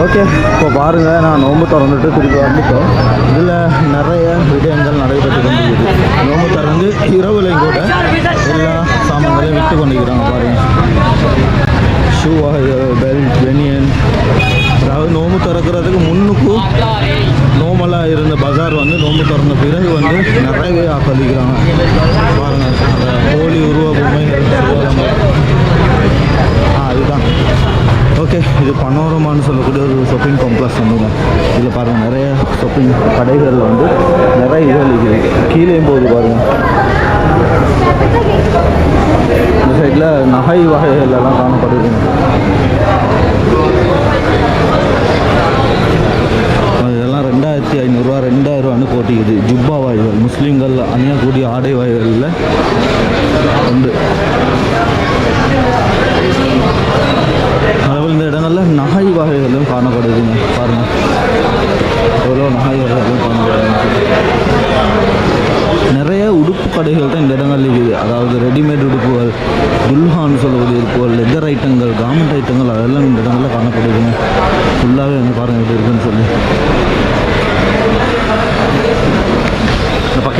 Okay இப்போ பாருங்கள் நான் நோம்பு திறந்துட்டு திருப்பி வந்துட்டோம். இதில் நிறைய விடயங்கள் நடைபெற்று கொண்டிருக்குது நோம்பு திறந்து இரவுலையும் கூட எல்லா சாமான்களையும் விற்று கொண்டிருக்கிறாங்க பாருங்கள் ஷூ பெல்ட் பெனியன் அதாவது நோம்பு திறக்கிறதுக்கு முன்னுக்கும் நோமெல்லாம் இருந்த பஜார் வந்து நோம்பு திறந்த பிறகு வந்து நிறையவே ஆக்கலிக்கிறாங்க பாருங்கள் அந்த கோழி உருவ பொம்மைகள் அதுதான் ஓகே இது பனோரமான்னு சொல்லக்கூடிய ஒரு ஷாப்பிங் காம்ப்ளெக்ஸ் வந்துங்க இதில் பாருங்கள் நிறைய ஷாப்பிங் கடைகளில் வந்து நிறைய இதுகள் இருக்குது கீழேயும் போகுது பாருங்கள் இந்த சைடில் நகை வகைகள் எல்லாம் காணப்படுதுங்க இதெல்லாம் ரெண்டாயிரத்தி ஐநூறுரூவா ரெண்டாயிரரூவான்னு போட்டிக்குது. ஜுப்பா வாய்கள் முஸ்லீம்கள் அணியக்கூடிய ஆடை வாய்களில் உண்டு நகை வகைகளும் காணப்படுதுங்க பாருங்கள் எவ்வளோ நகை வகைகளும் காணப்படுதுங்க. நிறைய உடுப்பு கடைகள் தான் இந்த இடங்கள்ல இருக்குது. அதாவது ரெடிமேட் உடுப்புகள் துல்ஹான்னு சொல்லக்கூடிய உடுப்புகள் லெதர் ஐட்டங்கள் கார்மெண்ட் ஐட்டங்கள் அதெல்லாம் இந்த இடங்களில் காணப்படுதுங்க. ஃபுல்லாகவே வந்து பாருங்கள் எப்படி இருக்குன்னு சொல்லி.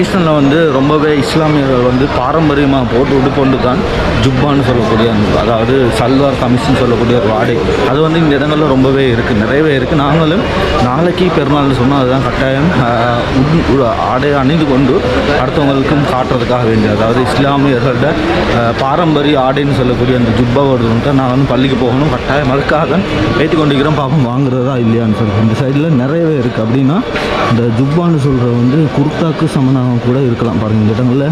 பாகிஸ்தானில் வந்து ரொம்பவே இஸ்லாமியர்கள் வந்து பாரம்பரியமாக போட்டு உடுப்பொண்டு தான் ஜுப்பான்னு சொல்லக்கூடிய அந்த அதாவது சல்வார் கமிஷன் சொல்லக்கூடிய ஒரு ஆடை அது வந்து இந்த இடங்களில் ரொம்பவே இருக்குது நிறையவே இருக்குது நாங்களும் நாளைக்கு பெருநாள்னு சொன்னால் அதுதான் கட்டாயம். உ- ஆடை அணிந்து கொண்டு அடுத்தவங்களுக்கும் காட்டுறதுக்காக வேண்டிய அதாவது இஸ்லாமியர்களோட பாரம்பரிய ஆடைன்னு சொல்லக்கூடிய அந்த ஜுப்பாவோட தான் நான் வந்து பள்ளிக்கு போகணும். கட்டாயம் அதுக்காக ஏற்றி கொண்டிருக்கிறோம். பாப்போம் வாங்குறதா இல்லையான்னு சொல்லி இந்த சைடில் நிறையவே இருக்குது அப்படின்னா இந்த ஜுப்பான்னு சொல்கிற வந்து குர்தாக்கு சமனாக கூட இருக்கலாம் பாருங்கள் இந்த இடங்களில்.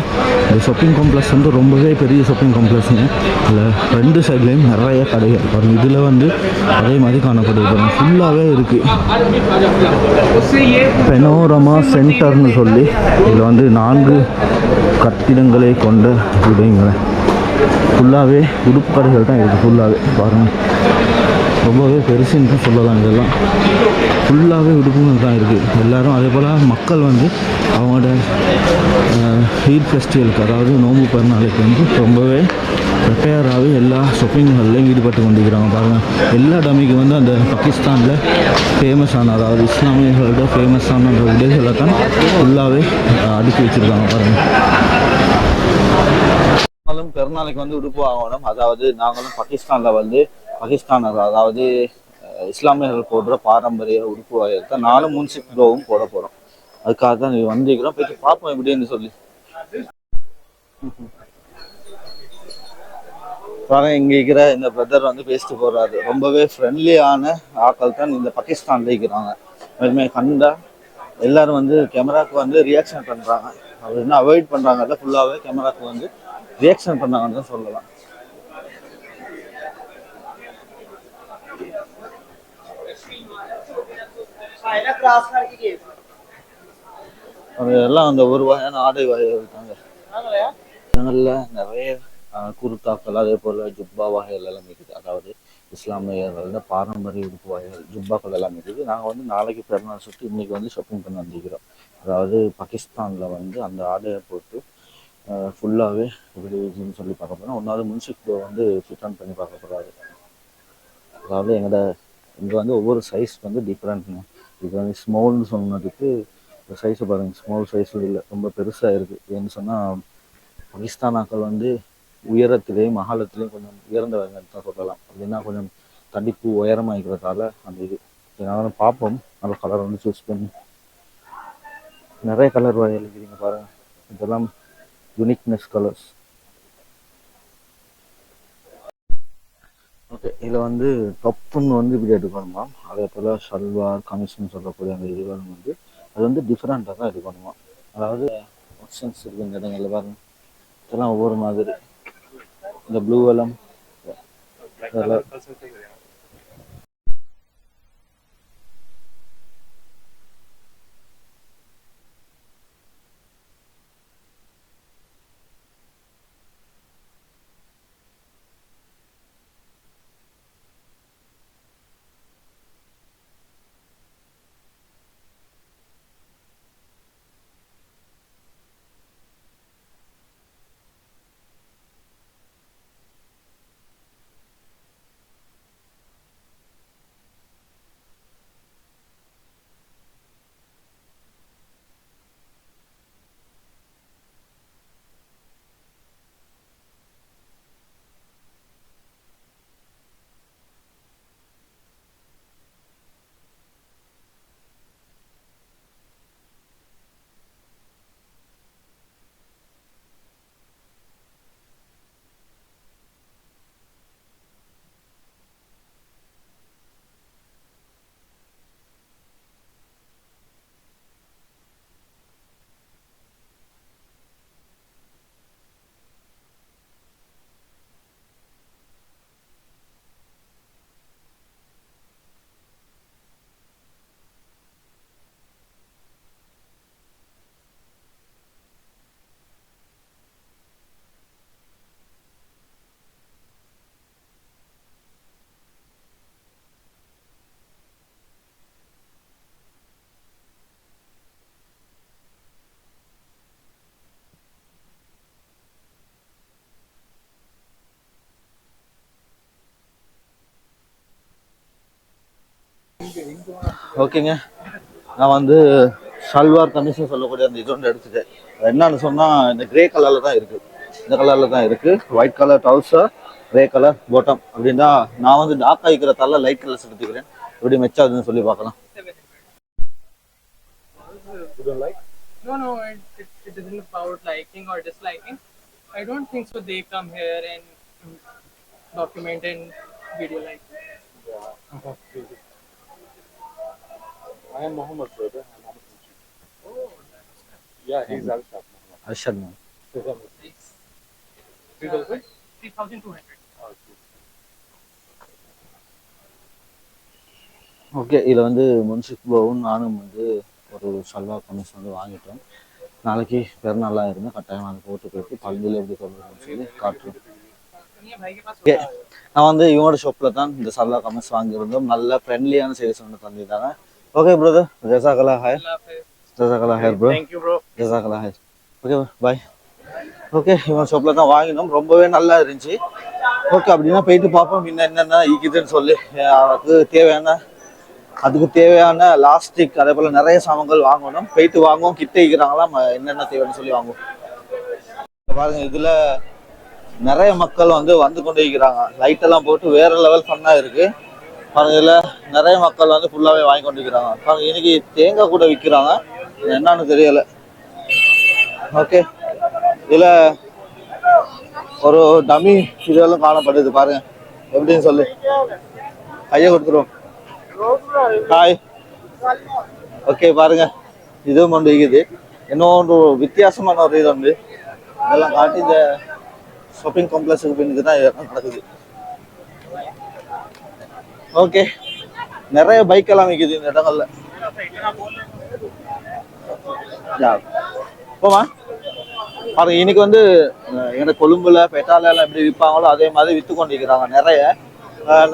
இந்த ஷாப்பிங் காம்ப்ளெக்ஸ் வந்து ரொம்பவே பெரிய ஷாப்பிங் காம்ப்ளெக்ஸுங்க அதில் ரெண்டு சைட்லேயும் நிறைய கடைகள். பாருங்கள் இதில் வந்து அதே மாதிரி காணப்படுது பாருங்கள் ஃபுல்லாகவே இருக்குது பெனோரமா சென்டர்னு சொல்லி இதில் வந்து நான்கு கட்டிடங்களை கொண்ட விடுங்களேன் ஃபுல்லாகவே உடுப்பு கடைகள் தான் இருக்குது ஃபுல்லாகவே பாருங்கள் ரொம்பவே பெருசுன்னு தான் சொல்லலாம் இதெல்லாம். ஃபுல்லாகவே உடுப்புகள் தான் இருக்குது எல்லோரும் அதே போல் மக்கள் வந்து அவங்களோட ஈத் ஃபெஸ்டிவலுக்கு அதாவது நோம்பு பிறநாளைக்கு வந்து ரொம்பவே ப்ரிப்பேராகவே எல்லா ஷாப்பிங்கள்லையும் ஈடுபட்டு கொண்டிருக்கிறாங்க. பாருங்கள் எல்லா டமிக்கு வந்து அந்த பாகிஸ்தானில் ஃபேமஸான அதாவது இஸ்லாமியர்களோட ஃபேமஸான அந்த உடைகளை தான் ஃபுல்லாகவே அடுக்கி வச்சுருக்காங்க. பாருங்கள் நாங்களும் பெருநாளைக்கு வந்து உடுப்பு வாங்கணும். அதாவது நாங்களும் பாகிஸ்தானில் வந்து பாகிஸ்தானர் அதாவது இஸ்லாமியர்கள் போடுற பாரம்பரிய உடுப்பு வகையை தான் நானும் முன்சிப் ப்ளோவும் போட போகிறோம் அதுக்காக தான் நீ வந்திருக்கிறோம். போய் பார்ப்போம் எப்படின்னு சொல்லி. பாருங்க இங்க இருக்கிற இந்த பிரதர் வந்து பேசிட்டு போறாரு. ரொம்பவே ஃப்ரெண்ட்லியான ஆக்கள் தான் இந்த பாகிஸ்தான்ல இருக்கிறாங்க. அதுமே கண்டா எல்லாரும் வந்து கேமராக்கு வந்து ரியாக்ஷன் பண்றாங்க. அவர் என்ன அவாய்ட் பண்றாங்கல்ல ஃபுல்லாவே கேமராக்கு வந்து ரியாக்ஷன் பண்ணாங்கன்னு தான் சொல்லலாம். அது எல்லாம் அந்த ஒரு வகையான ஆடை வகைகள் தாங்க. நிறைய குர்தாக்கள் அதே போல ஜுப்பா வகைகள் எல்லாம் இருக்குது. அதாவது இஸ்லாமியர்களோட பாரம்பரிய உடுப்பு வகைகள் ஜுப்பாக்கள் எல்லாம் இருக்குது. நாங்கள் வந்து நாளைக்கு பிறநாள் சுட்டு இன்னைக்கு வந்து ஷாப்பிங் பண்ண வந்திருக்கிறோம். அதாவது பாகிஸ்தானில் வந்து அந்த ஆடையை போட்டு ஃபுல்லாகவே எப்படி சொல்லி பார்க்க போகிறோம் ஒன்றாவது முன்சிப் வந்து ஃபிட் பண்ணி பார்க்க போகிறாரு அதாவது எங்களோட இங்கே வந்து ஒவ்வொரு சைஸ் வந்து டிஃப்ரெண்ட்ங்க இது வந்து ஸ்மால்னு சொன்னதுக்கு சைஸை பாருங்க ஸ்மால் சைஸில் இல்லை ரொம்ப பெருசாக இருக்குது ஏன்னு சொன்னால் பாகிஸ்தானாக்கள் வந்து உயரத்திலேயும் மகாலத்திலையும் கொஞ்சம் உயர்ந்தவங்க தான் சொல்லலாம். அப்படின்னா கொஞ்சம் தடிப்பு உயரமாக இருக்கிறதால அந்த இது. என்னாலும் பார்ப்போம். நல்ல கலர் வந்து சூஸ் பண்ணி. நிறைய கலர் வகைகள் இருக்குதுங்க பாருங்கள் இதெல்லாம் யூனிக்னஸ் கலர்ஸ் ஓகே இதில் வந்து டப்புன்னு வந்து இப்படி எடுக்கணுமா அதே போல் ஷல்வார் கமிஷன் சொல்லக்கூடிய அந்த இதுகளும் வந்து அது வந்து டிஃப்ரெண்ட்டாக தான் எடுக்கணுமா அதாவது ஆப்ஷன்ஸ் இருக்கு இந்த இடங்கள்ல பாருங்க. இதெல்லாம் ஒவ்வொரு மாதிரி. இந்த ப்ளூ எல்லாம் ஓகேங்க நான் வந்து சல்வார் கமிஷன் சொல்லக்கூடிய அந்த இது ஒன்று எடுத்துட்டேன் அது என்னன்னு சொன்னால் இந்த கிரே கலரில் தான் இருக்குது இந்த கலரில் தான் இருக்குது white colour trouser grey colour bottom அப்படின்னா நான் வந்து டார்க் ஆகிக்கிற தலை லைட் கலர்ஸ் எடுத்துக்கிறேன் எப்படி மெச்சாதுன்னு சொல்லி பார்க்கலாம் No, no, it, it, it isn't about liking or disliking. I don't think so. They come here and document and video like. and Muhammad's brother. And Muhammad oh, yeah, he's um, Arshad Muhammad. Arshad Muhammad. Three thousand. Three okay இதில் வந்து முன்சிப்லோவும் நானும் வந்து ஒரு salwar commission வந்து வாங்கிட்டோம் நாளைக்கு பிறநாளாக இருந்தால் கட்டாயம் அதை போட்டு போயிட்டு பழஞ்சில் எப்படி சொல்லுறதுன்னு சொல்லி காட்டுறோம் ஓகே நான் வந்து இவனோட ஷாப்பில் தான் இந்த சல்வா கமிஸ் வாங்கியிருந்தோம் நல்ல ஃப்ரெண்ட்லியான சேல்ஸ் ஒன்று தந்துட்டாங்க ஓகே பிரதர் ஜசாகலா ஹாய் ஜசாகலா ஹேர் ப்ரோ தேங்க்யூ ப்ரோ ஜசாகலா ஹாய் ஓகே பாய் ஓகே இவன் ஷாப்பில் தான் வாங்கினோம். ரொம்பவே நல்லா இருந்துச்சு. ஓகே அப்படின்னா போயிட்டு பார்ப்போம். இன்னும் என்னென்ன இருக்குதுன்னு சொல்லி. அதுக்கு தேவையான அதுக்கு தேவையான லாஸ்டிக் அதே போல் நிறைய சாமான்கள் வாங்கணும். போயிட்டு வாங்குவோம். கிட்டே இருக்கிறாங்களா என்னென்ன தேவைன்னு சொல்லி வாங்குவோம். பாருங்க இதில் நிறைய மக்கள் வந்து வந்து கொண்டு இருக்கிறாங்க லைட்டெல்லாம் போட்டு வேற லெவல் ஃபன்னாக இருக்குது பாருங்க இதில் நிறைய மக்கள் வந்து ஃபுல்லாவே வாங்கி கொண்டு இருக்கிறாங்க பாருங்க இன்னைக்கு தேங்காய் கூட விற்கிறாங்க என்னன்னு தெரியல. ஓகே இதுல ஒரு டமி இதெல்லாம் காணப்படுது பாருங்க. எப்படின்னு சொல்லு. கையை கொடுத்துருவோம். ஹாய் ஓகே பாருங்க. இதுவும் ஒன்று இருக்குது இன்னொன்று வித்தியாசமான ஒரு இது வந்து இதெல்லாம் காட்டி இந்த ஷாப்பிங் காம்ப்ளெக்ஸுக்கு பின்னுக்கு தான் இதெல்லாம் நடக்குது. ஓகே நிறைய பைக் எல்லாம் விற்குது இந்த இடங்கள்ல. போமா பாருங்க இன்னைக்கு வந்து எங்கட கொழும்புல பெட்டால எல்லாம் எப்படி விற்பாங்களோ அதே மாதிரி வித்து கொண்டிருக்கிறாங்க நிறைய.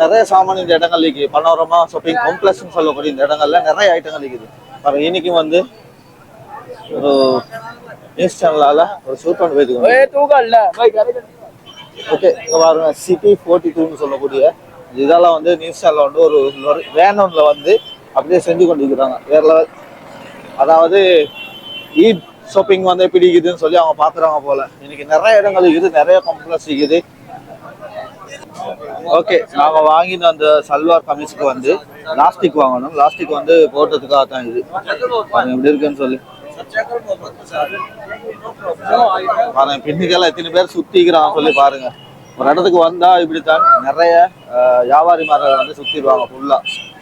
நிறைய சாமான் இந்த இடங்கள் இருக்குது பனோரமா ஷாப்பிங் காம்ப்ளெக்ஸ்னு சொல்லக்கூடிய இந்த இடங்கள்ல நிறைய ஐட்டங்கள் இருக்குது பாருங்க இன்னைக்கு வந்து ஒரு நியூஸ் இன்ஸ்டன்லால ஒரு ஷூட் பண்ணி போயிட்டு ஓகே இங்க பாருங்க சிட்டி ஃபோர்ட்டி டூன்னு சொல்லக்கூடிய இதெல்லாம் வந்து நியூஸ் சேனல்ல வந்து ஒரு வேனோன்ல வந்து அப்படியே செஞ்சு கொண்டிருக்கிறாங்க. வேற அதாவது இ ஷாப்பிங் வந்து எப்படி இருக்குதுன்னு சொல்லி அவங்க பாக்குறாங்க போல. இன்னைக்கு நிறைய இடங்கள் இருக்குது நிறைய கம்பெனிஸ் இருக்குது. ஓகே நாங்க வாங்கின அந்த சல்வார் கமிஸ்க்கு வந்து லாஸ்டிக் வாங்கணும். லாஸ்டிக் வந்து போட்டதுக்காக தான் இது. எப்படி இருக்குன்னு சொல்லி. பாருங்க பின்னுக்கெல்லாம் எத்தனை பேர் சுத்திக்கிறாங்க சொல்லி பாருங்க. ஒரு இடத்துக்கு வந்தா இப்படித்தான் நிறைய வியாபாரிமார்கள் வந்து சுத்திடுவாங்க ஃபுல்லா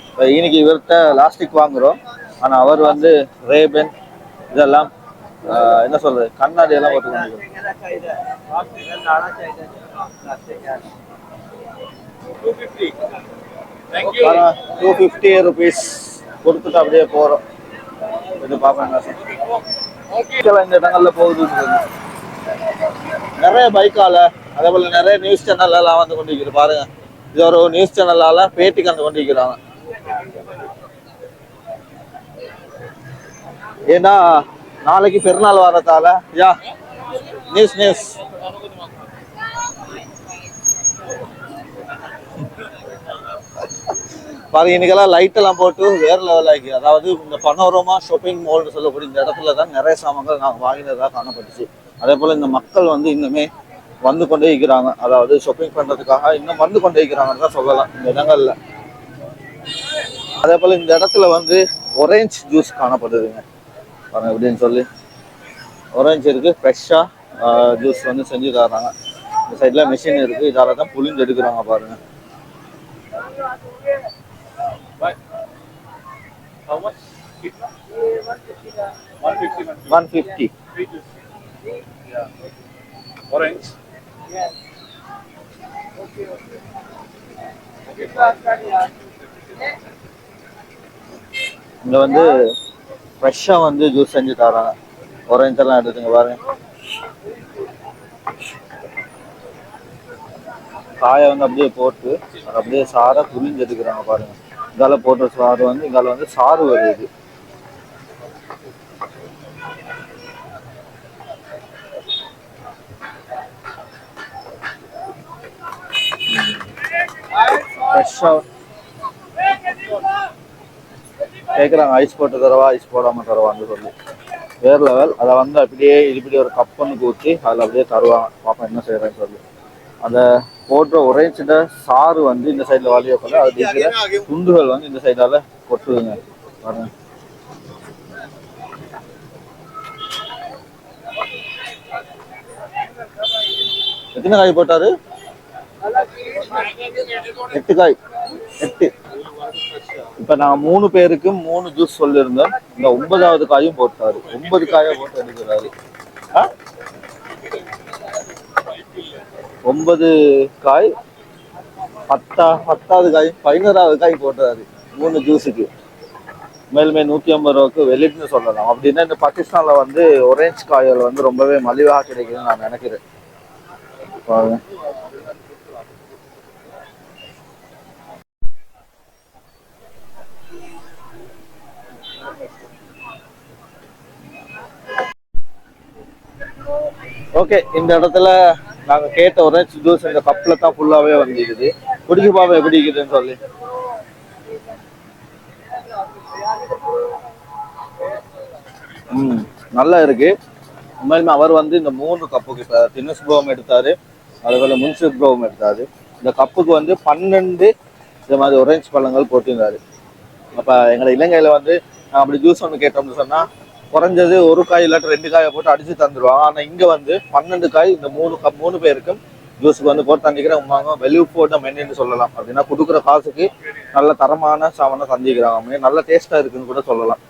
இப்போ இன்னைக்கு இவர்கிட்ட லாஸ்டிக் வாங்குறோம். ஆனா அவர் வந்து ரேபன் இதெல்லாம் என்ன சொல்றது கண்ணாடி எல்லாம் போட்டு டூ ஃபிஃப்டி ருபீஸ் கொடுத்துட்டு அப்படியே போறோம். இது இதெல்லாம் இந்த இடங்கள்ல போகுது நிறைய பைக்கால அதே போல நிறைய நியூஸ் சேனல் எல்லாம் வந்து கொண்டிருக்குது பாருங்க. இது ஒரு நியூஸ் சேனலால பேட்டி கண்டு கொண்டிருக்கிறாங்க. ஏன்னா நாளைக்கு பெருநாள் வரதால யா நியூஸ் நியூஸ் பாருங்க இன்னைக்கெல்லாம் லைட் எல்லாம் போட்டு வேற லெவல் ஆகி அதாவது இந்த பனோரமா ஷாப்பிங் மால்னு சொல்லக்கூடிய இந்த இடத்துல தான் நிறைய சாமான்கள் நாங்கள் வாங்கினதாக காணப்பட்டுச்சு. அதே போல இந்த மக்கள் வந்து இன்னுமே வந்து கொண்டே இருக்கிறாங்க. அதாவது ஷாப்பிங் பண்றதுக்காக இன்னும் வந்து கொண்டே இருக்கிறாங்கன்னு தான் சொல்லலாம். இந்த இடங்கள்ல. அதே போல இந்த இடத்துல வந்து ஒரேஞ்ச் ஜூஸ் காணப்படுதுங்க. பாருங்க எப்படின்னு சொல்லி. ஒரேஞ்ச் இருக்கு ஃப்ரெஷ்ஷா ஜூஸ் வந்து செஞ்சு தராங்க இந்த சைட்ல மிஷின் இருக்கு. இதால தான் புளிஞ்சு எடுக்கிறாங்க பாருங்க. How much? One fifty, one one fifty Yeah. Orange. இங்க வந்து ஃப்ரெஷ்ஷா வந்து ஜூஸ் செஞ்சு தராங்க ஒரேஞ்ச் எல்லாம் எடுத்துங்க பாருங்க காயை வந்து அப்படியே போட்டு அப்படியே சாரை புளிஞ்சு எடுக்கிறாங்க பாருங்க இதால போட்ட சாறு வந்து இதால வந்து சாறு வருது ஃப்ரெஷ்ஷா கேட்குறாங்க ஐஸ் போட்டு தரவா ஐஸ் போடாமல் தரவான்னு சொல்லி. வேற லெவல் அதை வந்து அப்படியே இப்படி ஒரு கப்பனுக்கு ஊற்றி அதில் அப்படியே தருவாங்க. பாப்பா என்ன செய்கிறேன்னு சொல்லி. அந்த போடுற ஒரே சின்ன சாறு வந்து இந்த சைடில் வழிய போல அது இருக்கிற துண்டுகள் வந்து இந்த சைடால கொட்டுதுங்க. பாருங்க. எத்தனை காய் போட்டாரு? எட்டு காய். எட்டு. இப்ப நான் மூணு பேருக்கு மூணு ஜூஸ் சொல்லியிருந்தேன். இந்த ஒன்பதாவது காயும் போட்டாரு. ஒன்பது காயை போட்டு எடுக்கிறாரு. ஒன்பது காய் பத்தா பத்தாவது காய் பதினோராவது காய் போட்டுறாரு மூணு ஜூஸுக்கு மேலுமே நூத்தி ஐம்பது ரூபாய்க்கு வெளியிட்டு சொல்லலாம். அப்படின்னா இந்த பாகிஸ்தான்ல வந்து ஒரேஞ்ச் காய்கள் வந்து ரொம்பவே மலிவாக கிடைக்குதுன்னு நான் நினைக்கிறேன். ஓகே இந்த இடத்துல நாங்க கேட்ட உடனே ஜூஸ் இந்த கப்ல தான் ஃபுல்லாவே வந்துருக்குது. குடிக்க பாப்பா எப்படி இருக்குதுன்னு சொல்லி. ம் நல்லா இருக்கு. உண்மையிலுமே அவர் வந்து இந்த மூணு கப்புக்கு இப்போ தினஸ் ப்ரோவும் எடுத்தார். அதுபோல் முன்சிப் ப்ரோவும் எடுத்தாரு. இந்த கப்புக்கு வந்து பன்னெண்டு இந்த மாதிரி ஒரேஞ்ச் பழங்கள் போட்டிருந்தாரு. அப்போ எங்களை இலங்கையில் வந்து நான் அப்படி ஜூஸ் ஒன்று கேட்டோம்னு சொன்னால் குறைஞ்சது ஒரு காய் இல்லாட்டி ரெண்டு காயை போட்டு அடிச்சு தந்துடுவாங்க ஆனால் இங்கே வந்து பன்னெண்டு காய் இந்த மூணு கப் மூணு பேருக்கும் ஜூஸுக்கு வந்து போட்டு தந்திக்கிறேன் உமாங்க. வெளியே போட்ட மென்னு சொல்லலாம். அப்படின்னா கொடுக்குற காசுக்கு நல்ல தரமான சாமானை தந்திக்கிறாங்க நல்ல டேஸ்ட்டாக இருக்குன்னு கூட சொல்லலாம்.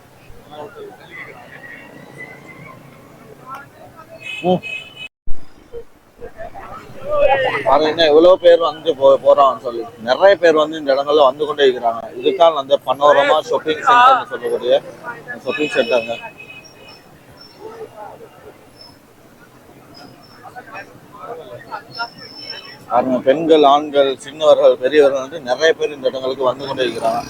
பாருங்க எவ்வளவு பேர் வந்து போ போறாங்கன்னு சொல்லி. நிறைய பேர் வந்து இந்த இடங்கள்ல வந்து கொண்டே இருக்கிறாங்க. இதுக்கான அந்த பனோரமா ஷாப்பிங் சென்டர்னு சொல்லக்கூடிய ஷாப்பிங் சென்டருங்க பாருங்க பெண்கள் ஆண்கள் சின்னவர்கள் பெரியவர்கள் வந்து நிறைய பேர் இந்த இடங்களுக்கு வந்து கொண்டே இருக்கிறாங்க.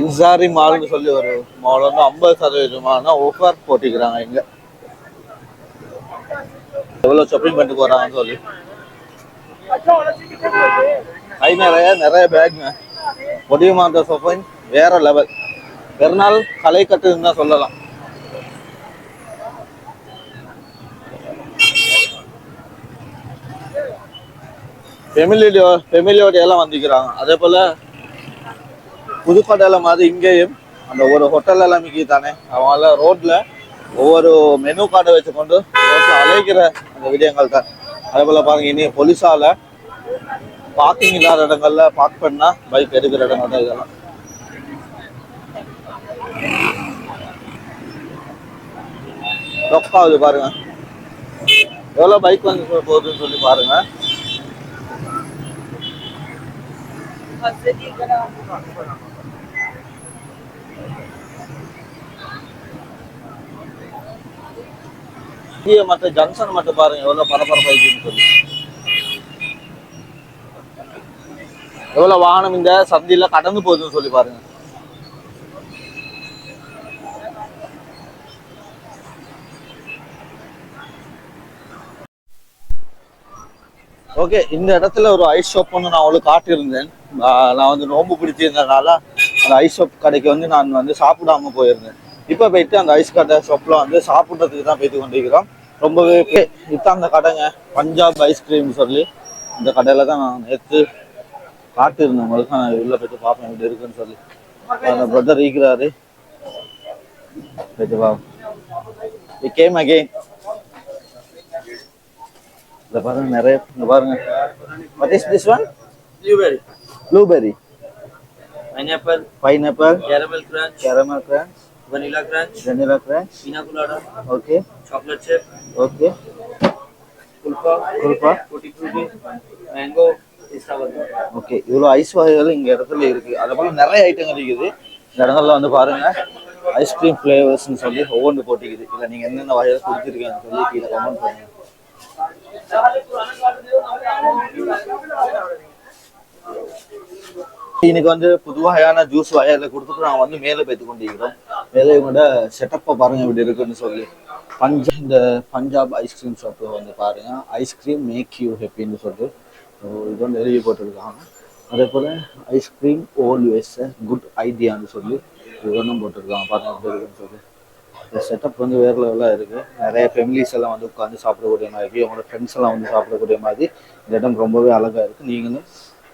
என்சாரி மால்னு சொல்லி ஒரு மால் வந்து ஐம்பது சதவீதமான ஆஃபர் போட்டிக்கிறாங்க இங்க. எவ்வளவு ஷாப்பிங் பண்ணிட்டு போறாங்கன்னு சொல்லி. கை நிறைய நிறைய பேக்ங்க முடியுமான்ற ஷாப்பிங் வேற லெவல் பெருநாள் கலை கட்டுன்னு தான் சொல்லலாம். ஃபெமிலியோ ஃபெமிலியோட எல்லாம் வந்திக்கிறாங்க அதே போல புதுக்கோட்டையில மாதிரி இங்கேயும் அந்த ஒரு ஹோட்டல் எல்லாம் மிக்கி தானே. அவங்கள ரோட்ல ஒவ்வொரு மெனு கார்டை வச்சுக்கொண்டு கொண்டு அழைக்கிற அந்த விடயங்கள் தான். அதே போல பாருங்க இனி போலீஸால பார்க்கிங் இல்லாத இடங்கள்ல பார்க் பண்ணா பைக் எடுக்கிற இடங்கள் தான் இதெல்லாம். ரொக்காவது பாருங்க. எவ்வளவு பைக் வந்து போகுதுன்னு சொல்லி பாருங்க. இங்கே மற்ற ஜங்ஷன் மட்டும் பாருங்க எவ்வளவு பரபரப்பா இருக்குன்னு சொல்லி. எவ்வளவு வாகனம் இந்த சந்தியில கடந்து போகுதுன்னு சொல்லி பாருங்க. ஓகே இந்த இடத்துல ஒரு ஐஸ் ஷாப் ஒன்று நான் அவளுக்கு காட்டியிருந்தேன். நான் வந்து நோம்பு பிடிச்சிருந்ததுனால அந்த ஐஸ் ஷாப் கடைக்கு வந்து நான் வந்து சாப்பிடாம போயிருந்தேன். இப்போ போயிட்டு அந்த ஐஸ் கடை ஷாப்பில் வந்து சாப்பிட்றதுக்கு தான் போயிட்டு கொண்டிருக்கிறோம் ரொம்பவே பே- இதான் அந்த கடைங்க. பஞ்சாப் ஐஸ்கிரீம் சொல்லி இந்த கடையில தான் நான் நேற்று காட்டியிருந்தேன் உங்களுக்கு நான் உள்ள போயிட்டு பார்ப்பேன் இப்படி இருக்குன்னு சொல்லி அந்த பிரதர் இருக்கிறாரு போயிட்டு வா கேம் அகெயின் இந்த பாருங்க நிறைய இங்க பாருங்க what is this one Blueberry, blueberry pineapple, pineapple caramel crunch, caramel crunch vanilla crunch, vanilla crunch pina colada, okay chocolate chip, okay pulpa, குருப்பா tutti frutti, mango, pista burger. okay இவ்வளோ ice வகைகள் இங்கே இடத்துல இருக்கு. அதை போல் நிறைய ஐட்டங்கள் இருக்குது இந்த இடங்கள்ல வந்து பாருங்க ஐஸ்கிரீம் ஃப்ளேவர்ஸ்னு சொல்லி ஒவ்வொன்று போட்டிக்குது இல்லை நீங்க என்னென்ன வகையில் கொடுத்துருக்கீங்கன்னு சொல்லி கீழே கமெண்ட் பண்ணுங்கள் இன்னைக்கு வந்து புது வகையான ஜூஸ் வகையில கொடுத்துட்டு நான் வந்து மேலே போய்த்து கொண்டிருக்கிறோம். மேலே இவங்களோட செட்டப்பை பாருங்க இப்படி இருக்குன்னு சொல்லி. பஞ்சாப் இந்த பஞ்சாப் ஐஸ்கிரீம் ஷாப்பு வந்து பாருங்க ஐஸ்கிரீம் மேக் யூ ஹெப்பின்னு சொல்லிட்டு இது வந்து எழுதி போட்டிருக்காங்க. அதே போல் ice cream all always good ஐடியான்னு சொல்லி இது ஒன்றும் போட்டிருக்காங்க பாருங்க இருக்குன்னு சொல்லி. இந்த செட்டப் வந்து வேறு லெவலாக இருக்குது நிறைய ஃபேமிலிஸ் எல்லாம் வந்து உட்காந்து சாப்பிடக்கூடிய மாதிரி உங்களோட ஃப்ரெண்ட்ஸ் எல்லாம் வந்து சாப்பிடக்கூடிய மாதிரி இந்த இடம் ரொம்பவே அழகாக இருக்குது நீங்களும்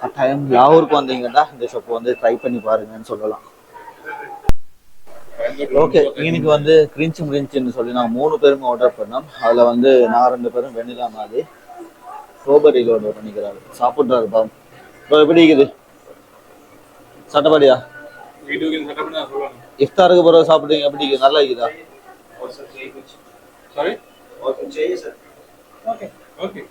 கட்டாயம் லாகூருக்கு வந்தீங்கன்னா இந்த ஷாப்பை வந்து ட்ரை பண்ணி பாருங்கன்னு சொல்லலாம். ஓகே இன்னைக்கு வந்து கிரிஞ்ச் மிரிஞ்சுன்னு சொல்லி நான் மூணு பேருமே ஆர்டர் பண்ணோம். அதில் வந்து நான் ரெண்டு பேரும் வெண்ணிலா மாதிரி ரோபரி லோடு பண்ணிக்கிறாரு. சாப்பிட்றாரு பாவம் ப்ரோ எப்படி இருக்குது? சட்டப்படியா? இஃப்தாருக்கு பிறகு சாப்பிடுங்க எப்படி இருக்குது? நல்லா இருக்குதா? சாரி ஓகே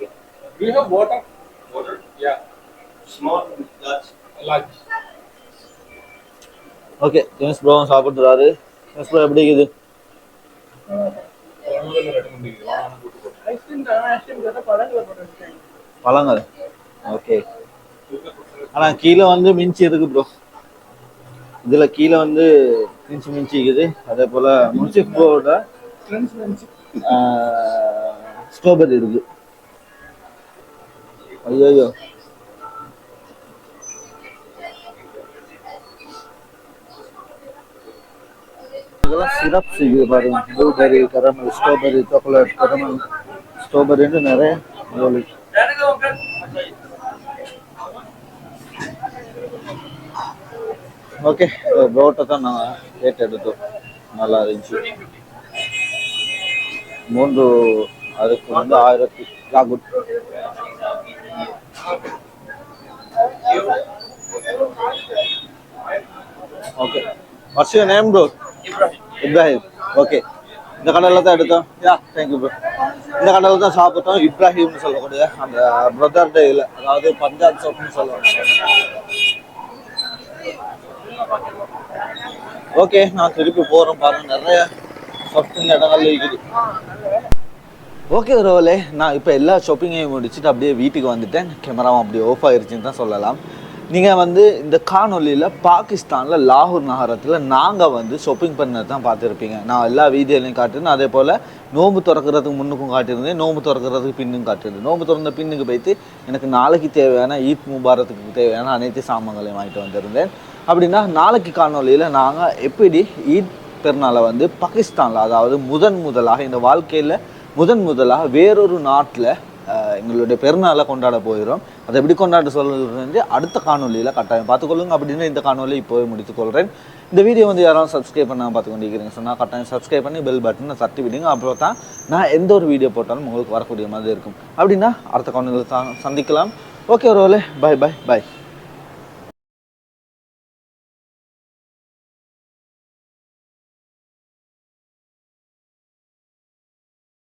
ஓகே ப்ரோ சாப்பிட்டுறாரு ஜேம்ஸ் ப்ரோ எப்படி இருக்குது? பழங்கள் ஓகே ஆனால் கீழே வந்து மிஞ்சி இருக்கு ப்ரோ இதில் கீழே வந்து மிஞ்சி மிஞ்சி இருக்குது. அதே போல் முன்சிப் ப்ரோட ஸ்ட்ராபெரி இருக்கு. ஐயோ இதெல்லாம் சிரப் இருக்குது பாருங்க. Blueberry caramel strawberry chocolate caramel ஸ்ட்ராபெரின்னு நிறைய ஓகே. ப்ரோட்டை தான் நான் கேட்டு எடுத்தோம். நல்லா இருந்துச்சு. மூன்று அதுக்கு வந்து ஆயிரத்தி good okay. What's your name bro Ibrahim. Okay. இந்த கடையில் தான் எடுத்தோம். யா தேங்க்யூ ப்ரோ இந்த கடையில் தான் சாப்பிட்டோம். இப்ராஹிம்னு சொல்லக்கூடிய அந்த பிரதர் டே இல்லை அதாவது பஞ்சாப் சோப்னு சொல்லுவாங்க. ஓகே நான் திருப்பி போகிறேன் பாருங்க. நிறைய ஷாப்பிங் இடங்கள் இருக்குது. ஓகே ரோலே நான் இப்போ எல்லா ஷாப்பிங்கையும் முடிச்சுட்டு அப்படியே வீட்டுக்கு வந்துட்டேன். கேமராவும் அப்படியே ஆஃப் ஆயிருச்சுன்னு தான் சொல்லலாம். நீங்கள் வந்து இந்த காணொலியில் பாகிஸ்தானில் லாகூர் நகரத்தில் நாங்கள் வந்து ஷாப்பிங் பண்ணது தான் பார்த்துருப்பீங்க. நான் எல்லா வீடியோலையும் காட்டினேன் அதே போல் நோம்பு திறக்கிறதுக்கு முன்னுக்கும் காட்டியிருந்தேன். நோம்பு திறக்கிறதுக்கு பின்னும் காட்டியிருந்தேன். நோம்பு திறந்த பின்னுக்கு போய்த்து எனக்கு நாளைக்கு தேவையான ஈத் முபாரத்துக்கு தேவையான அனைத்து சாமான்களையும் வாங்கிட்டு வந்திருந்தேன். அப்படின்னா நாளைக்கு காணொலியில் நாங்கள் எப்படி ஈத் பெருநாளை வந்து பாகிஸ்தானில் அதாவது முதன் முதலாக இந்த வாழ்க்கையில் முதன் முதலாக வேறொரு நாட்டில் எங்களுடைய பெருநாளை கொண்டாட போகிறோம். அதை எப்படி கொண்டாட சொல்கிறது அடுத்த காணொலியில் கட்டாயம் பார்த்துக்கொள்ளுங்க. அப்படின்னு இந்த காணொலி இப்போவே முடித்துக்கொள்கிறேன் இந்த வீடியோ வந்து யாராவது சப்ஸ்கிரைப் பண்ணாமல் பார்த்து கொண்டிருக்கிறீங்க சொன்னால் கட்டாயம் சப்ஸ்கிரைப் பண்ணி பெல் பட்டனை தட்டி விடுங்க. அப்புறம் தான் நான் எந்த ஒரு வீடியோ போட்டாலும் உங்களுக்கு வரக்கூடிய மாதிரி இருக்கும். அப்படின்னா அடுத்த காணொலியில் சந்திக்கலாம். ஓகே ஒரு பை பை பை